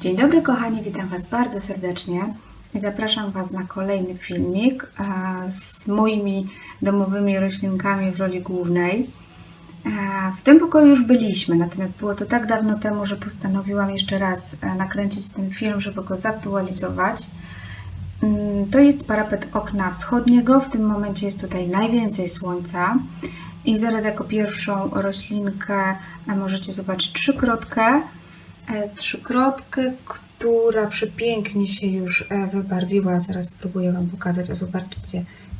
Dzień dobry kochani, witam Was bardzo serdecznie i zapraszam Was na kolejny filmik e, z moimi domowymi roślinkami w roli głównej. E, W tym pokoju już byliśmy, natomiast było to tak dawno temu, że postanowiłam jeszcze raz e, nakręcić ten film, żeby go zaktualizować. Mm, To jest parapet okna wschodniego. W tym momencie jest tutaj najwięcej słońca. I zaraz jako pierwszą roślinkę możecie zobaczyć trzykrotkę. E, Trzykrotkę, która przepięknie się już e, wybarwiła. Zaraz spróbuję Wam pokazać. O,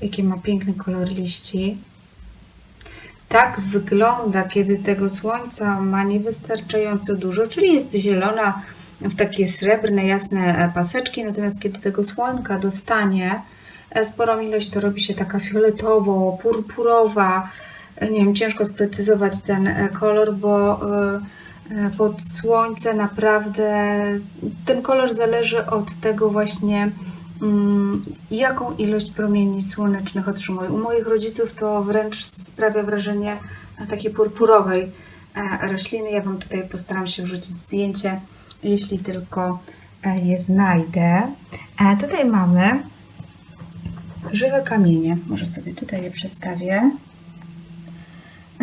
jaki ma piękny kolor liści. Tak wygląda, kiedy tego słońca ma niewystarczająco dużo, czyli jest zielona w takie srebrne, jasne e, paseczki, natomiast kiedy tego słonka dostanie sporą ilość, to robi się taka fioletowo, purpurowa. Nie wiem, ciężko sprecyzować ten kolor, bo e, pod słońce naprawdę ten kolor zależy od tego właśnie, mm, jaką ilość promieni słonecznych otrzymuje. U moich rodziców to wręcz sprawia wrażenie e, takiej purpurowej e, rośliny. Ja Wam tutaj postaram się wrzucić zdjęcie, jeśli tylko e, je znajdę. E, Tutaj mamy żywe kamienie. Może sobie tutaj je przestawię.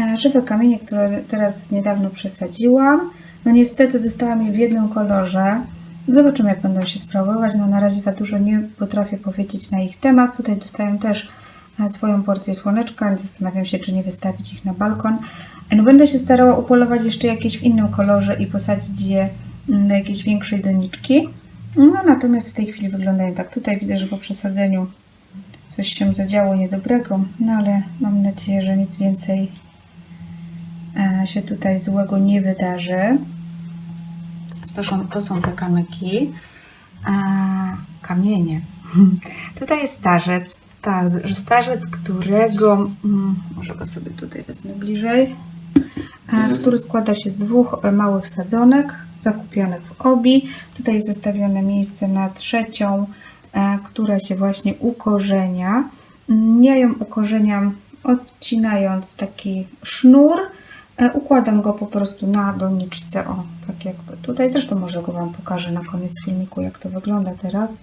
E, Żywe kamienie, które teraz niedawno przesadziłam. No niestety dostałam je w jednym kolorze. Zobaczymy, jak będą się sprawować. No na razie za dużo nie potrafię powiedzieć na ich temat. Tutaj dostają też e, swoją porcję słoneczka. Zastanawiam się, czy nie wystawić ich na balkon. E, No będę się starała upolować jeszcze jakieś w innym kolorze i posadzić je mm, na jakieś większej doniczki. No natomiast w tej chwili wyglądają tak. Tutaj widzę, że po przesadzeniu coś się zadziało niedobrego, no ale mam nadzieję, że nic więcej się tutaj złego nie wydarzy. To są, to są te kamyki. E, kamienie. Tutaj jest starzec, sta, starzec, którego, mm, może go sobie tutaj wezmę bliżej, e, który składa się z dwóch e, małych sadzonek zakupionych w obi. Tutaj jest zostawione miejsce na trzecią, e, która się właśnie ukorzenia. Mm, Ja ją ukorzeniam odcinając taki sznur. E, Układam go po prostu na doniczce, o, tak jakby tutaj. Zresztą może go Wam pokażę na koniec filmiku, jak to wygląda teraz.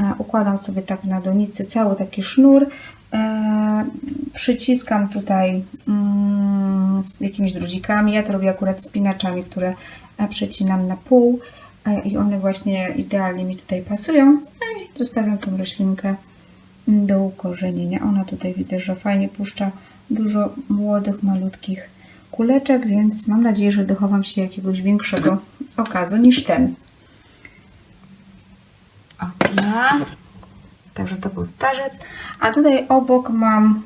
E, Układam sobie tak na donicy cały taki sznur. E, Przyciskam tutaj mm, z jakimiś drudzikami. Ja to robię akurat spinaczami, które przecinam na pół i one właśnie idealnie mi tutaj pasują. No i zostawiam tą roślinkę do ukorzenienia. Ona tutaj widzę, że fajnie puszcza dużo młodych, malutkich kuleczek, więc mam nadzieję, że dochowam się jakiegoś większego okazu niż ten. Okna. Także to był starzec. A tutaj obok mam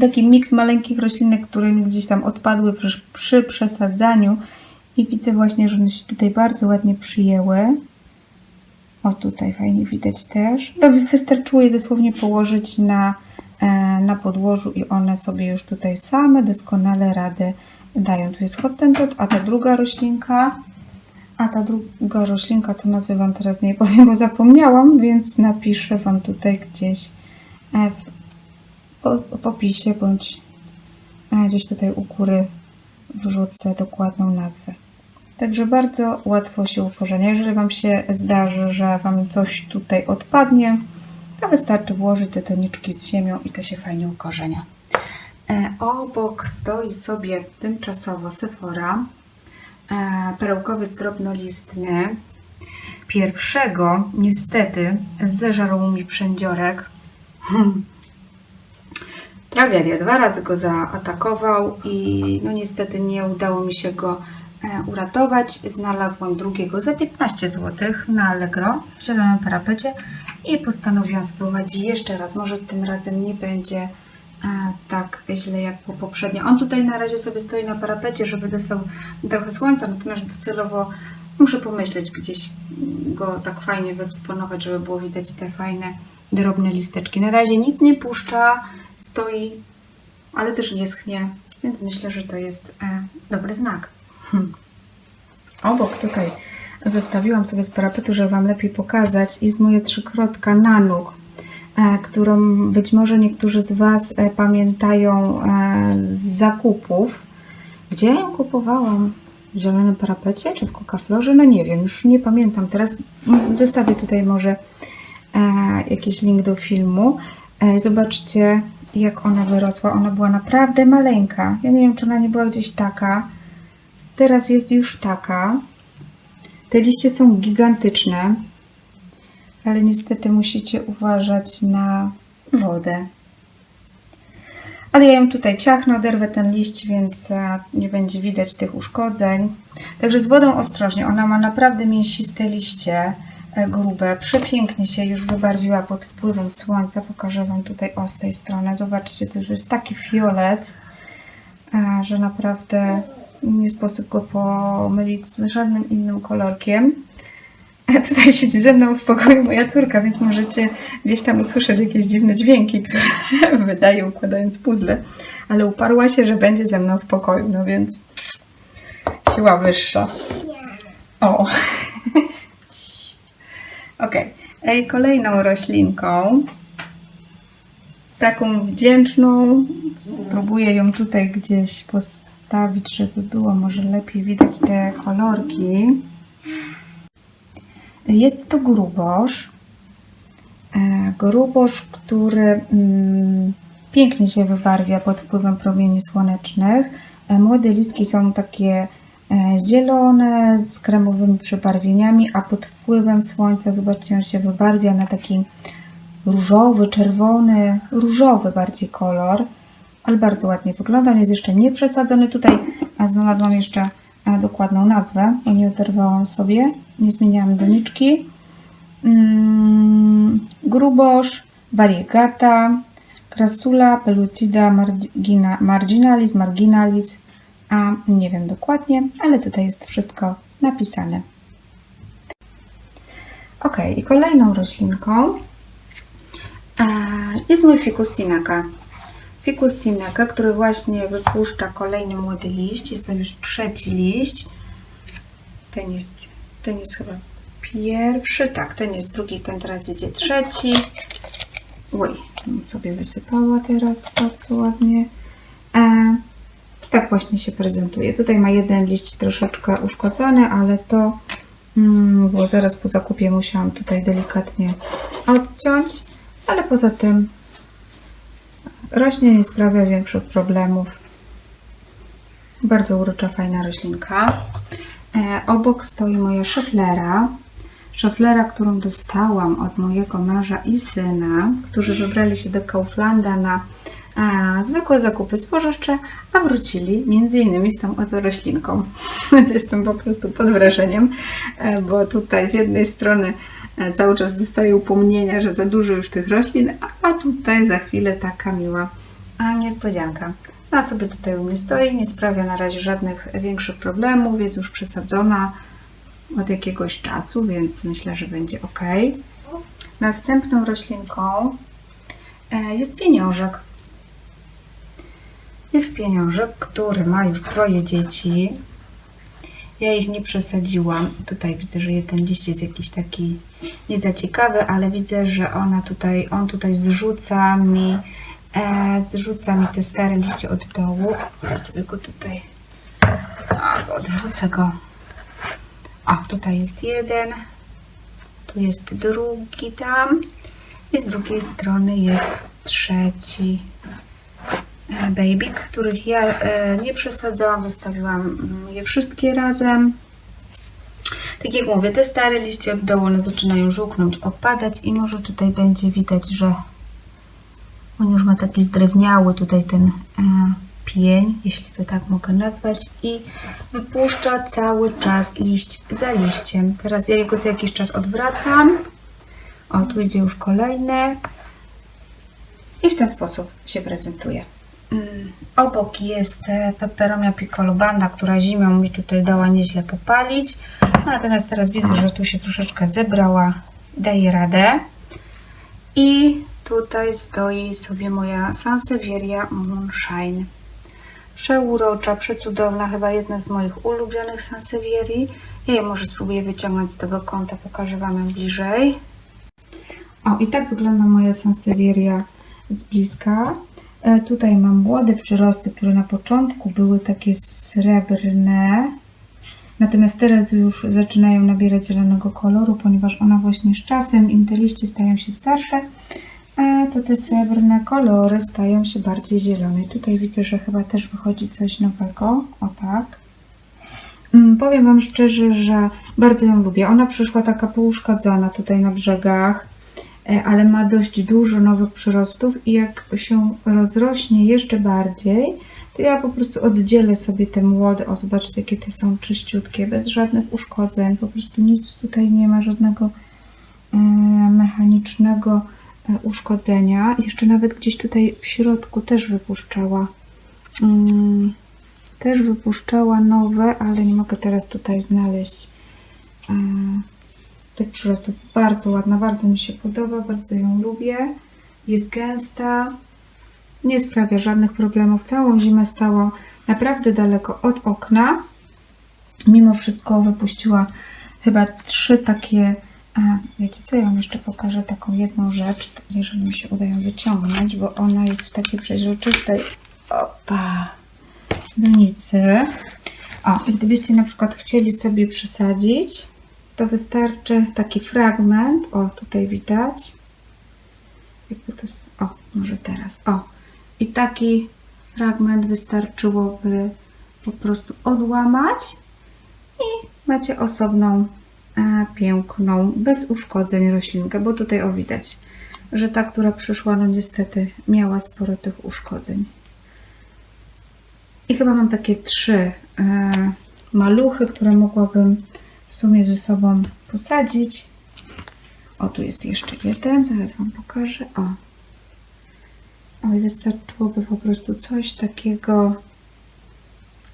taki miks maleńkich roślinek, które mi gdzieś tam odpadły przy, przy przesadzaniu. I widzę właśnie, że one się tutaj bardzo ładnie przyjęły. O, tutaj fajnie widać też. No, wystarczyło je dosłownie położyć na, na podłożu i one sobie już tutaj same doskonale radę dają. Tu jest hottentot, a ta druga roślinka, a ta druga roślinka, to nazwę Wam teraz nie powiem, bo zapomniałam, więc napiszę Wam tutaj gdzieś e, w, w opisie, bądź e, gdzieś tutaj u góry wrzucę dokładną nazwę. Także bardzo łatwo się ukorzenia. Jeżeli Wam się zdarzy, że Wam coś tutaj odpadnie, to wystarczy włożyć te toniczki z ziemią i to się fajnie ukorzenia. E, obok stoi sobie tymczasowo Sephora, e, perełkowiec drobnolistny. Pierwszego niestety zeżarł mi przędziorek. Hmm. Tragedia. Dwa razy go zaatakował i no niestety nie udało mi się go e, uratować. Znalazłam drugiego za 15 zł na Allegro w zielonym parapecie i postanowiłam spróbować jeszcze raz. Może tym razem nie będzie e, tak źle jak po poprzednio. On tutaj na razie sobie stoi na parapecie, żeby dostał trochę słońca, natomiast docelowo muszę pomyśleć gdzieś go tak fajnie wyeksponować, żeby było widać te fajne, drobne listeczki. Na razie nic nie puszcza, stoi, ale też nie schnie, więc myślę, że to jest e, dobry znak. Hm. Obok tutaj zostawiłam sobie z parapetu, żeby Wam lepiej pokazać, jest moja trzykrotka nanuk, e, którą być może niektórzy z Was e, pamiętają e, z zakupów. Gdzie ją kupowałam? w zielonym parapecie czy w kokaflorze, no nie wiem, już nie pamiętam teraz. Zostawię tutaj może jakiś link do filmu. Zobaczcie, jak ona wyrosła. Ona była naprawdę maleńka. Ja nie wiem, czy ona nie była gdzieś taka. Teraz jest już taka. Te liście są gigantyczne, ale niestety musicie uważać na wodę. Ale ja ją tutaj ciachnę, oderwę ten liść, więc e, nie będzie widać tych uszkodzeń. Także z wodą ostrożnie. Ona ma naprawdę mięsiste liście, e, grube. Przepięknie się już wybarwiła pod wpływem słońca. Pokażę Wam tutaj o z tej strony. Zobaczcie, to już jest taki fiolet, e, że naprawdę nie sposób go pomylić z żadnym innym kolorkiem. A tutaj siedzi ze mną w pokoju moja córka, więc możecie gdzieś tam usłyszeć jakieś dziwne dźwięki, które wydaje układając puzzle. Ale uparła się, że będzie ze mną w pokoju, no więc siła wyższa. O! Ok. Ej, Kolejną roślinką, taką wdzięczną, spróbuję ją tutaj gdzieś postawić, żeby było może lepiej widać te kolorki. Jest to grubosz. E, Grubosz, który mm, pięknie się wybarwia pod wpływem promieni słonecznych. E, Młode listki są takie e, zielone z kremowymi przebarwieniami, a pod wpływem słońca, zobaczcie, on się wybarwia na taki różowy, czerwony, różowy bardziej kolor, ale bardzo ładnie wygląda. On jest jeszcze nie przesadzony. Tutaj a znalazłam jeszcze e, dokładną nazwę, bo nie oderwałam sobie, nie zmieniałam doniczki. Mm, grubosz, variegata, crasula, pelucida, margina, marginalis, marginalis, a nie wiem dokładnie, ale tutaj jest wszystko napisane. Ok, i kolejną roślinką e, jest mój ficus tinaka. Ficus tinaka, który właśnie wypuszcza kolejny młody liść. Jest to już trzeci liść. Ten jest, ten jest chyba pierwszy, tak, ten jest drugi, ten teraz idzie trzeci. Oj, sobie wysypała teraz bardzo ładnie. E, tak właśnie się prezentuje. Tutaj ma jeden liść troszeczkę uszkodzony, ale to mm, bo zaraz po zakupie musiałam tutaj delikatnie odciąć, ale poza tym rośnie, nie sprawia większych problemów. Bardzo urocza, fajna roślinka. E, obok stoi moja szaflera. Szaflera, którą dostałam od mojego męża i syna, którzy wybrali się do Kauflanda na a, zwykłe zakupy spożywcze, a wrócili między innymi z tą oto roślinką. Więc jestem po prostu pod wrażeniem, e, bo tutaj z jednej strony e, cały czas dostaję upomnienia, że za dużo już tych roślin, a tutaj za chwilę taka miła a, niespodzianka. Ona sobie tutaj u mnie stoi, nie sprawia na razie żadnych większych problemów, jest już przesadzona od jakiegoś czasu, więc myślę, że będzie ok. Następną roślinką e, jest pieniążek. Jest pieniążek, który ma już troje dzieci. Ja ich nie przesadziłam. Tutaj widzę, że jeden liść jest jakiś taki nie za ciekawy, ale widzę, że ona tutaj, on tutaj zrzuca mi, e, zrzuca mi te stare liście od dołu. Ja sobie go tutaj a, odwrócę go. O, tutaj jest jeden, tu jest drugi tam i z drugiej strony jest trzeci baby, których ja e, nie przesadzałam, zostawiłam mm, je wszystkie razem. Tak jak mówię, te stare liście od dołu one zaczynają żółknąć, opadać i może tutaj będzie widać, że on już ma taki zdrewniały tutaj ten e, pień, jeśli to tak mogę nazwać i wypuszcza cały czas liść za liściem. Teraz ja jego co jakiś czas odwracam. O, tu idzie już kolejny. I w ten sposób się prezentuje. Mm, Obok jest e, peperomia piccolobanda, która zimą mi tutaj dała nieźle popalić. No, Natomiast teraz widzę, że tu się troszeczkę zebrała, daje radę. I tutaj stoi sobie moja Sansevieria Moonshine. Przeurocza, przecudowna, chyba jedna z moich ulubionych Sansevierii. Ja je może spróbuję wyciągnąć z tego kąta, pokażę Wam ją bliżej. O, i tak wygląda moja Sansevieria z bliska. E, tutaj mam młode przyrosty, które na początku były takie srebrne. Natomiast teraz już zaczynają nabierać zielonego koloru, ponieważ ona właśnie z czasem, im te liście stają się starsze, a to te srebrne kolory stają się bardziej zielone. Tutaj widzę, że chyba też wychodzi coś nowego. O tak. Mm, Powiem Wam szczerze, że bardzo ją lubię. Ona przyszła taka pouszkadzana tutaj na brzegach, e, ale ma dość dużo nowych przyrostów i jak się rozrośnie jeszcze bardziej, to ja po prostu oddzielę sobie te młode. O, zobaczcie, jakie te są czyściutkie, bez żadnych uszkodzeń. Po prostu nic tutaj nie ma, żadnego e, mechanicznego e, uszkodzenia. Jeszcze nawet gdzieś tutaj w środku też wypuszczała. Mm, też wypuszczała nowe, ale nie mogę teraz tutaj znaleźć e, tych przyrostów. Bardzo ładna, bardzo mi się podoba, bardzo ją lubię. Jest gęsta, nie sprawia żadnych problemów. Całą zimę stała naprawdę daleko od okna. Mimo wszystko wypuściła chyba trzy takie. A, wiecie co, ja Wam jeszcze pokażę taką jedną rzecz, jeżeli mi się uda ją wyciągnąć, bo ona jest w takiej przeźroczystej opa, donicy. O, gdybyście na przykład chcieli sobie przesadzić, to wystarczy taki fragment. O, tutaj widać. Jakby to jest, o, może teraz. O, i taki fragment wystarczyłoby po prostu odłamać i macie osobną, e, piękną, bez uszkodzeń roślinkę, bo tutaj o widać, że ta, która przyszła, no niestety miała sporo tych uszkodzeń. I chyba mam takie trzy e, maluchy, które mogłabym w sumie ze sobą posadzić. O, tu jest jeszcze jeden, zaraz Wam pokażę. O, Oj, wystarczyłoby po prostu coś takiego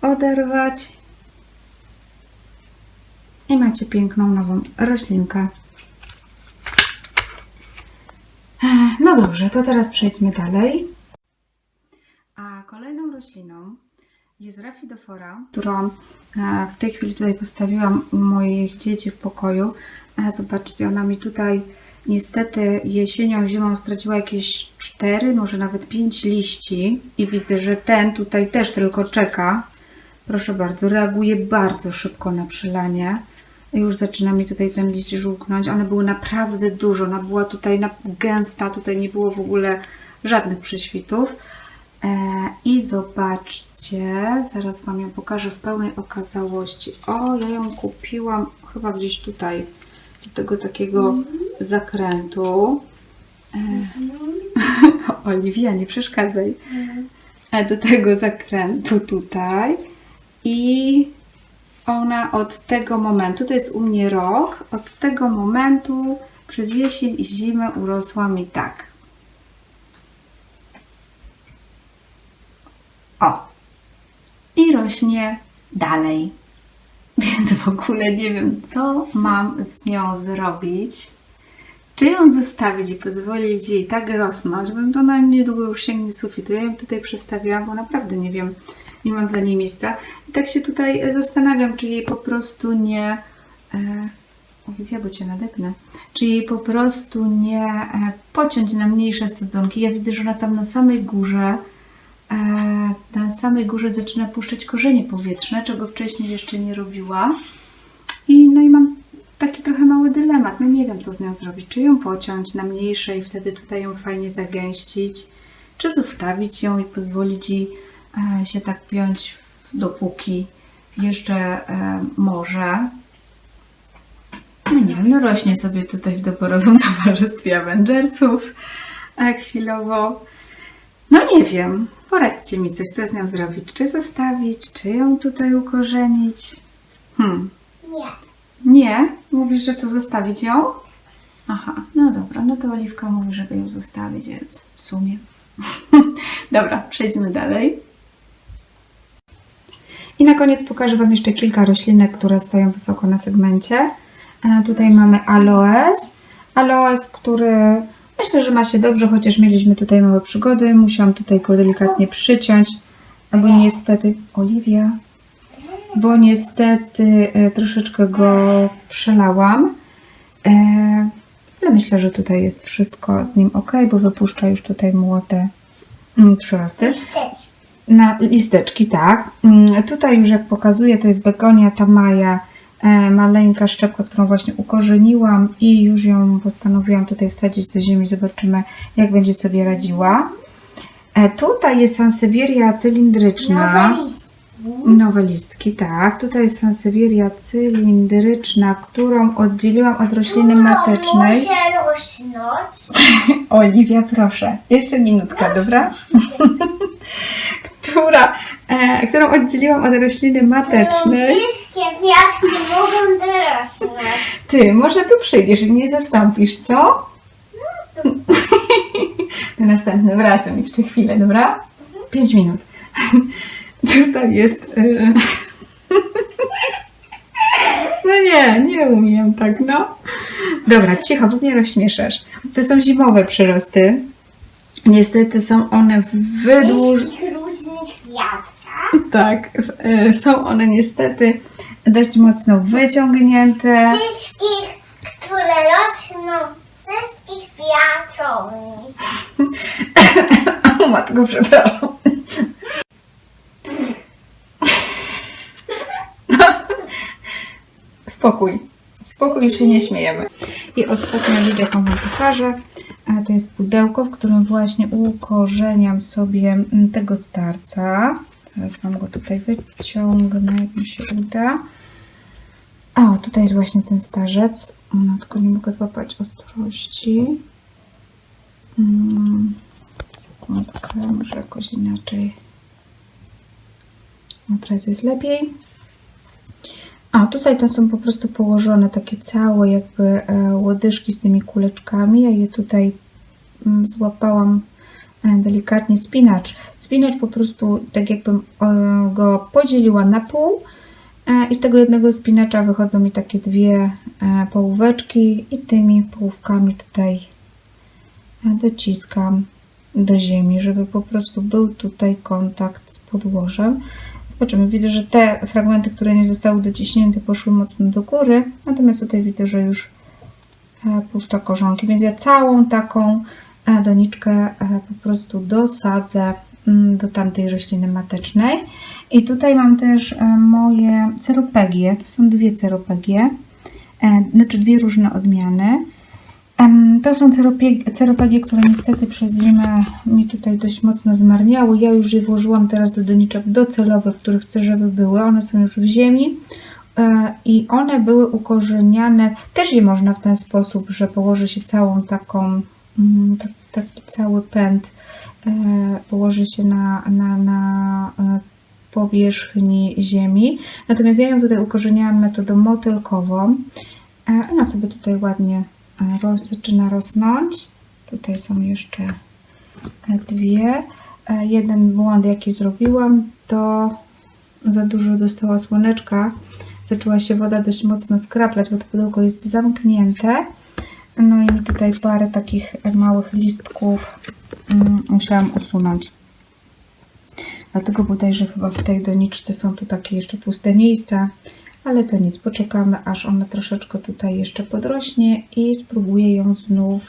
oderwać i macie piękną nową roślinkę. No dobrze, to teraz przejdźmy dalej. A kolejną rośliną jest Rhaphidophora, którą e, w tej chwili tutaj postawiłam u moich dzieci w pokoju. E, Zobaczcie, ona mi tutaj niestety jesienią, zimą straciła jakieś 4, może nawet 5 liści i widzę, że ten tutaj też tylko czeka. Proszę bardzo, reaguje bardzo szybko na przylanie. Już zaczyna mi tutaj ten liść żółknąć. One były naprawdę dużo, ona była tutaj gęsta, tutaj nie było w ogóle żadnych prześwitów. E, I zobaczcie, zaraz Wam ją pokażę w pełnej okazałości. O, ja ją kupiłam chyba gdzieś tutaj, do tego takiego zakrętu. E, Oliwia, nie przeszkadzaj. E, Do tego zakrętu tutaj. I ona od tego momentu, to jest u mnie rok, od tego momentu przez jesień i zimę urosła mi tak. O! I rośnie dalej. Więc w ogóle nie wiem, co mam z nią zrobić. Czy ją zostawić i pozwolić jej tak rosnąć, bo ona niedługo już sięgnie sufitu. Ja ją tutaj przestawiłam, bo naprawdę nie wiem, nie mam dla niej miejsca. I tak się tutaj e, zastanawiam, czy jej po prostu nie... E, bo Cię nadepnę. Czy jej po prostu nie e, pociąć na mniejsze sadzonki. Ja widzę, że ona tam na samej górze na samej górze zaczyna puszczać korzenie powietrzne, czego wcześniej jeszcze nie robiła. I no i mam taki trochę mały dylemat. No nie wiem, co z nią zrobić. Czy ją pociąć na mniejsze i wtedy tutaj ją fajnie zagęścić, czy zostawić ją i pozwolić jej e, się tak piąć, dopóki jeszcze e, może. No nie wiem, no rośnie sobie tutaj w doborowym towarzystwie Avengersów e, chwilowo. No nie wiem, poradźcie mi coś, co z nią zrobić. Czy zostawić, czy ją tutaj ukorzenić? Hmm, Nie. nie? Mówisz, że co, zostawić ją? Aha, no dobra, no to Oliwka mówi, żeby ją zostawić, więc w sumie. dobra, przejdźmy dalej. I na koniec pokażę Wam jeszcze kilka roślinek, które stoją wysoko na segmencie. E, tutaj mamy aloes. Aloes, który myślę, że ma się dobrze, chociaż mieliśmy tutaj małe przygody. Musiałam tutaj go delikatnie przyciąć, bo niestety... Oliwia, bo niestety e, troszeczkę go przelałam. E, ale myślę, że tutaj jest wszystko z nim ok, bo wypuszcza już tutaj młode mm, przyrosty. Na listeczki, tak. Mm, Tutaj już jak pokazuję, to jest begonia tamaja, e, maleńka szczepka, którą właśnie ukorzeniłam i już ją postanowiłam tutaj wsadzić do ziemi. Zobaczymy, jak będzie sobie radziła. E, Tutaj jest sansevieria cylindryczna. Nowe listki. Nowe listki, tak. Tutaj jest sansevieria cylindryczna, którą oddzieliłam od rośliny matecznej. Może rosnąć. Oliwia, proszę. Jeszcze minutka, dobra? Która, e, którą oddzieliłam od rośliny matecznej. Wszystkie kwiatki mogą dorosnąć. Ty, może tu przyjdziesz i mnie zastąpisz, co? To następnym razem, jeszcze chwilę, dobra? Pięć minut. Tutaj jest... e, No nie, nie umiem tak, no. Dobra, cicho, bo mnie rozśmieszasz. To są zimowe przyrosty. Niestety są one wydłuż... Wszystkich. Tak, e, są one niestety dość mocno wyciągnięte. Wszystkich, które rosną z wszystkich wiatrownic. O matko, przepraszam. Spokój. Spokój, już się nie śmiejemy. I ostatnia rzecz, jaką Wam pokażę, a to jest pudełko, w którym właśnie ukorzeniam sobie mm, tego starca. Teraz Wam go tutaj wyciągnę, jak mi się uda. O, tutaj jest właśnie ten starzec. No, tylko nie mogę złapać ostrości. Mm. Sekundkę, może jakoś inaczej. No teraz jest lepiej. A tutaj to są po prostu położone takie całe jakby e, łodyżki z tymi kuleczkami. Ja je tutaj mm, złapałam delikatnie spinacz. Spinacz po prostu tak jakbym e, go podzieliła na pół e, i z tego jednego spinacza wychodzą mi takie dwie e, połóweczki i tymi połówkami tutaj dociskam do ziemi, żeby po prostu był tutaj kontakt z podłożem. Zobaczymy, widzę, że te fragmenty, które nie zostały dociśnięte, poszły mocno do góry, natomiast tutaj widzę, że już puszcza korzonki, więc ja całą taką doniczkę e, po prostu dosadzę mm, do tamtej rośliny matecznej. I tutaj mam też e, moje ceropegie, to są dwie ceropegie, e, znaczy dwie różne odmiany. To są ceropegie, które niestety przez zimę mi tutaj dość mocno zmarniały. Ja już je włożyłam teraz do doniczek docelowych, które chcę, żeby były. One są już w ziemi i one były ukorzeniane. Też je można w ten sposób, że położy się całą taką, taki cały pęd, e, położy się na, na, na e, powierzchni ziemi. Natomiast ja ją tutaj ukorzeniałam metodą motylkową. E, Ona sobie tutaj ładnie zaczyna rosnąć. Tutaj są jeszcze dwie. Jeden błąd, jaki zrobiłam, to za dużo dostała słoneczka. Zaczęła się woda dość mocno skraplać, bo to pudełko jest zamknięte. No i tutaj parę takich małych listków mm, musiałam usunąć. Dlatego bodajże chyba w tej doniczce są tu takie jeszcze puste miejsca, ale to nic, poczekamy aż ona troszeczkę tutaj jeszcze podrośnie i spróbuję ją znów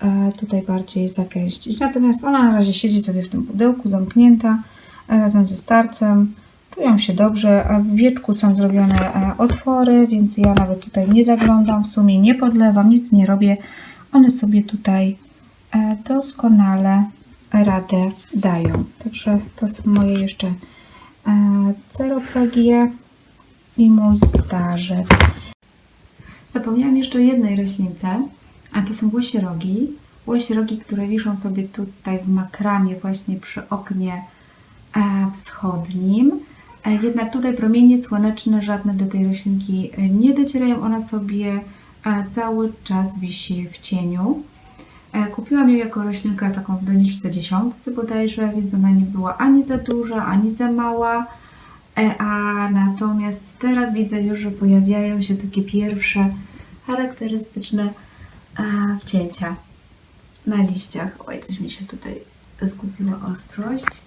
e, tutaj bardziej zagęścić. Natomiast ona na razie siedzi sobie w tym pudełku zamknięta e, razem ze starcem. Czują się dobrze, w wieczku są zrobione e, otwory, więc ja nawet tutaj nie zaglądam, w sumie nie podlewam, nic nie robię. One sobie tutaj e, doskonale radę dają. Także to są moje jeszcze e, ceroplegie i mój starzec. Zapomniałam jeszcze o jednej roślince, a to są łosierogi. Łosierogi, które wiszą sobie tutaj w makramie właśnie przy oknie wschodnim. Jednak tutaj promienie słoneczne żadne do tej roślinki e, nie docierają. Ona sobie cały czas wisi w cieniu. E, Kupiłam ją jako roślinkę taką w doniczce dziesiątce bodajże, więc ona nie była ani za duża, ani za mała. E, A natomiast teraz widzę już, że pojawiają się takie pierwsze charakterystyczne wcięcia na liściach. Oj, coś mi się tutaj zgubiła ostrość.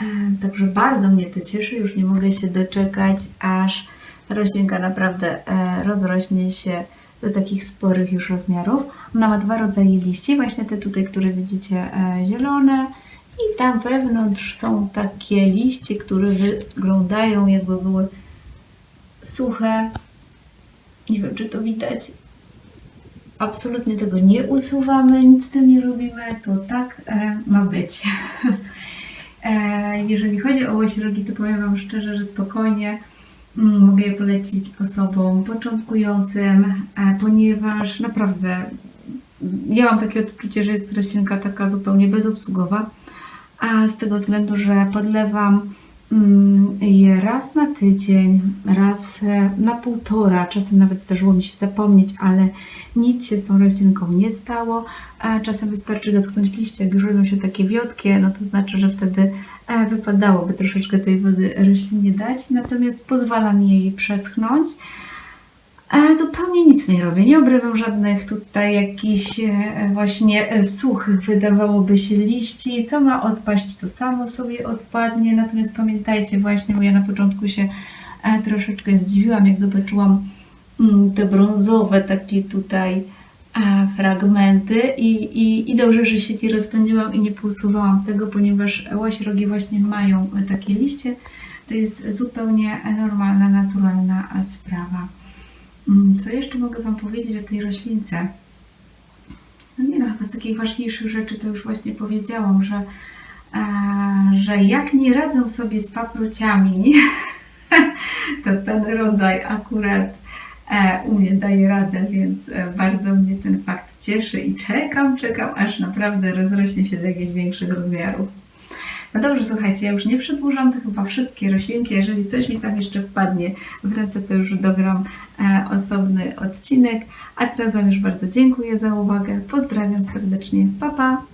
E, Także bardzo mnie to cieszy. Już nie mogę się doczekać, aż roślinka naprawdę e, rozrośnie się do takich sporych już rozmiarów. Ona ma dwa rodzaje liści, właśnie te tutaj, które widzicie e, zielone I tam wewnątrz są takie liście, które wyglądają jakby były suche. Nie wiem, czy to widać. Absolutnie tego nie usuwamy, nic z tym nie robimy, to tak ma być. e, jeżeli chodzi o łośrogi, to powiem Wam szczerze, że spokojnie mm, mogę je polecić osobom początkującym, e, ponieważ naprawdę ja mam takie odczucie, że jest to roślinka taka zupełnie bezobsługowa, a z tego względu, że podlewam mm, je raz na tydzień, raz e, na półtora, czasem nawet zdarzyło mi się zapomnieć, ale nic się z tą roślinką nie stało. Czasem wystarczy dotknąć liście, jak już robią się takie wiotkie, no to znaczy, że wtedy e, wypadałoby troszeczkę tej wody roślinie dać, natomiast pozwalam jej przeschnąć. A zupełnie nic nie robię, nie obrywam żadnych tutaj jakichś e, właśnie e, suchych, wydawałoby się liści. Co ma odpaść, to samo sobie odpadnie. Natomiast pamiętajcie właśnie, bo ja na początku się e, troszeczkę zdziwiłam, jak zobaczyłam mm, te brązowe takie tutaj fragmenty i, i, i dobrze, że się nie rozpędziłam i nie pousuwałam tego, ponieważ łaśrogi właśnie mają takie liście. To jest zupełnie normalna, naturalna e, sprawa. Mm, Co jeszcze mogę Wam powiedzieć o tej roślince? No nie no, chyba z takich ważniejszych rzeczy to już właśnie powiedziałam, że, e, że jak nie radzą sobie z paprociami, to ten rodzaj akurat e, u mnie daje radę, więc e, bardzo mnie ten fakt cieszy i czekam, czekam, aż naprawdę rozrośnie się do jakichś większych rozmiarów. No dobrze, słuchajcie, ja już nie przedłużam, to chyba wszystkie roślinki. Jeżeli coś mi tam jeszcze wpadnie w to już dogram e, osobny odcinek. A teraz Wam już bardzo dziękuję za uwagę. Pozdrawiam serdecznie. Pa, pa!